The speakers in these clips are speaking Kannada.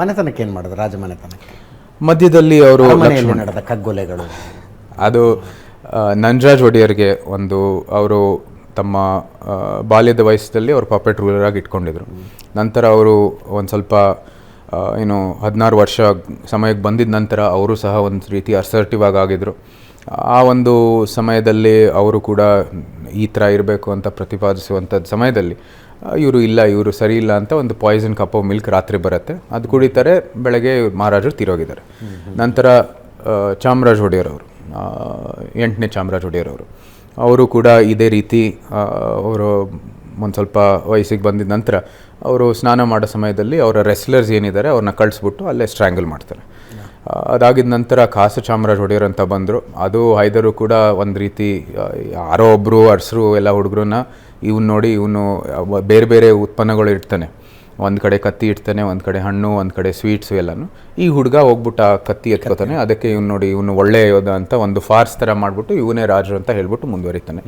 ಮನೆತನಕ್ಕೆ ಏನು ಮಾಡೋದು ರಾಜಮನೆತನಕ್ಕೆ ಮಧ್ಯದಲ್ಲಿ ಅವರು ಮನೆಯಲ್ಲಿ ನಡೆದ ಕಗ್ಗೊಲೆಗಳು. ಅದು ನಂಜರಾಜ್ ಒಡೆಯರ್ಗೆ ಒಂದು ಅವರು ತಮ್ಮ ಬಾಲ್ಯದ ವಯಸ್ಸಲ್ಲಿ ಅವರು ಪಾಪೆಟ್ ರೂಲರ್ ಆಗಿ ಇಟ್ಕೊಂಡಿದ್ರು. ನಂತರ ಅವರು ಒಂದು ಸ್ವಲ್ಪ ಏನು ಹದಿನಾರು ವರ್ಷ ಸಮಯಕ್ಕೆ ಬಂದಿದ್ದ ನಂತರ ಅವರು ಸಹ ಒಂದು ರೀತಿ ಅಸರ್ಟಿವ್ ಆಗಿ ಆಗಿದ್ರು. ಆ ಒಂದು ಸಮಯದಲ್ಲಿ ಅವರು ಕೂಡ ಈ ಥರ ಇರಬೇಕು ಅಂತ ಪ್ರತಿಪಾದಿಸುವಂಥದ್ದು ಸಮಯದಲ್ಲಿ ಇವರು ಇಲ್ಲ ಇವರು ಸರಿ ಇಲ್ಲ ಅಂತ ಒಂದು ಪಾಯ್ಸನ್ ಕಪ್ ಮಿಲ್ಕ್ ರಾತ್ರಿ ಬರುತ್ತೆ. ಅದು ಕುಡಿತಾರೆ ಬೆಳಗ್ಗೆ ಮಹಾರಾಜರು ತೀರೋಗಿದ್ದಾರೆ. ನಂತರ ಚಾಮರಾಜ ಚಾಮರಾಜ್ ಒಡೆಯರ್ ಅವರು ಎಂಟನೇ ಚಾಮರಾಜ್ ಒಡೆಯರ್ ಅವರು. ಅವರು ಕೂಡ ಇದೇ ರೀತಿ ಅವರು ಒಂದು ಸ್ವಲ್ಪ ವಯಸ್ಸಿಗೆ ಬಂದಿದ ನಂತರ ಅವರು ಸ್ನಾನ ಮಾಡೋ ಸಮಯದಲ್ಲಿ ಅವರ ರೆಸ್ಲರ್ಸ್ ಏನಿದ್ದಾರೆ ಅವ್ರನ್ನ ಕಳಿಸ್ಬಿಟ್ಟು ಅಲ್ಲೇ ಸ್ಟ್ರ್ಯಾಂಗಲ್ ಮಾಡ್ತಾರೆ. ಅದಾಗಿದ ನಂತರ ಕಾಸು ಚಾಮರಾಜ್ ಒಡೆಯರ್ ಅಂತ ಬಂದರು. ಅದು ಹೈದರು ಕೂಡ ಒಂದು ರೀತಿ ಯಾರೋ ಒಬ್ಬರು ಅರ್ಸರು ಎಲ್ಲ ಹುಡುಗರನ್ನ ಇವನು ನೋಡಿ ಇವನು ಬೇರೆ ಬೇರೆ ಉತ್ಪನ್ನಗಳು ಇಡ್ತಾನೆ. ಒಂದು ಕಡೆ ಕತ್ತಿ ಇಡ್ತಾನೆ, ಒಂದು ಕಡೆ ಹಣ್ಣು, ಒಂದು ಕಡೆ ಸ್ವೀಟ್ಸು ಎಲ್ಲನೂ. ಈ ಹುಡುಗ ಹೋಗ್ಬಿಟ್ಟು ಆ ಕತ್ತಿ ಎತ್ಕೋತಾನೆ. ಅದಕ್ಕೆ ಇವ್ನು ನೋಡಿ ಇವನು ಒಳ್ಳೆಯ ಯೋಧ ಅಂತ ಒಂದು ಫಾರ್ಸ್ ಥರ ಮಾಡಿಬಿಟ್ಟು ಇವನೇ ರಾಜರು ಅಂತ ಹೇಳ್ಬಿಟ್ಟು ಮುಂದುವರಿತಾನೆ.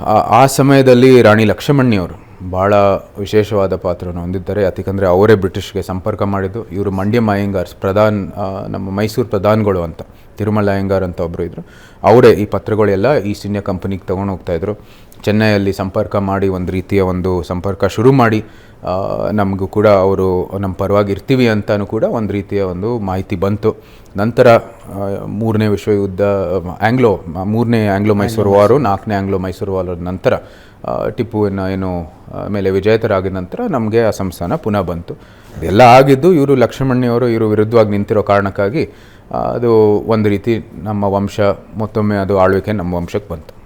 ಆ- ಸಮಯದಲ್ಲಿ ರಾಣಿ ಲಕ್ಷ್ಮಣಿಯವರು ಭಾಳ ವಿಶೇಷವಾದ ಪಾತ್ರವನ್ನು ಹೊಂದಿದ್ದಾರೆ. ಯಾಕಂದರೆ ಅವರೇ ಬ್ರಿಟಿಷ್ಗೆ ಸಂಪರ್ಕ ಮಾಡಿದ್ದು. ಇವರು ಮಂಡ್ಯ ಅಯ್ಯಂಗಾರ್ಸ್ ಪ್ರಧಾನ್ ನಮ್ಮ ಮೈಸೂರು ಪ್ರಧಾನ್ಗಳು ಅಂತ, ತಿರುಮಲ ಅಯ್ಯಂಗಾರ್ ಅಂತ ಒಬ್ಬರು ಇದ್ದರು ಅವರೇ ಈ ಪತ್ರಗಳೆಲ್ಲ ಈಸ್ಟ್ ಇಂಡಿಯಾ ಕಂಪನಿಗೆ ತೊಗೊಂಡು ಹೋಗ್ತಾಯಿದ್ರು ಚೆನ್ನೈಯಲ್ಲಿ ಸಂಪರ್ಕ ಮಾಡಿ, ಒಂದು ರೀತಿಯ ಒಂದು ಸಂಪರ್ಕ ಶುರು ಮಾಡಿ ನಮಗೂ ಕೂಡ ಅವರು ನಮ್ಮ ಪರವಾಗಿ ಇರ್ತೀವಿ ಅಂತಲೂ ಕೂಡ ಒಂದು ರೀತಿಯ ಒಂದು ಮಾಹಿತಿ ಬಂತು. ನಂತರ ಮೂರನೇ ವಿಶ್ವಯುದ್ಧ, ಆಂಗ್ಲೋ, ಮೂರನೇ ಆಂಗ್ಲೋ ಮೈಸೂರು ವಾರು, ನಾಲ್ಕನೇ ಆಂಗ್ಲೋ ಮೈಸೂರು ವಾರ ನಂತರ ಟಿಪ್ಪುವಿನ ಏನು ಮೇಲೆ ವಿಜೇತರಾಗಿದ ನಂತರ ನಮಗೆ ಆ ಸಂಸ್ಥಾನ ಪುನಃ ಬಂತು. ಇದೆಲ್ಲ ಆಗಿದ್ದು ಇವರು ಲಕ್ಷ್ಮಣ್ಣಿಯವರು ಇವರು ವಿರುದ್ಧವಾಗಿ ನಿಂತಿರೋ ಕಾರಣಕ್ಕಾಗಿ ಅದು ಒಂದು ರೀತಿ ನಮ್ಮ ವಂಶ, ಮತ್ತೊಮ್ಮೆ ಅದು ಆಳ್ವಿಕೆ ನಮ್ಮ ವಂಶಕ್ಕೆ ಬಂತು.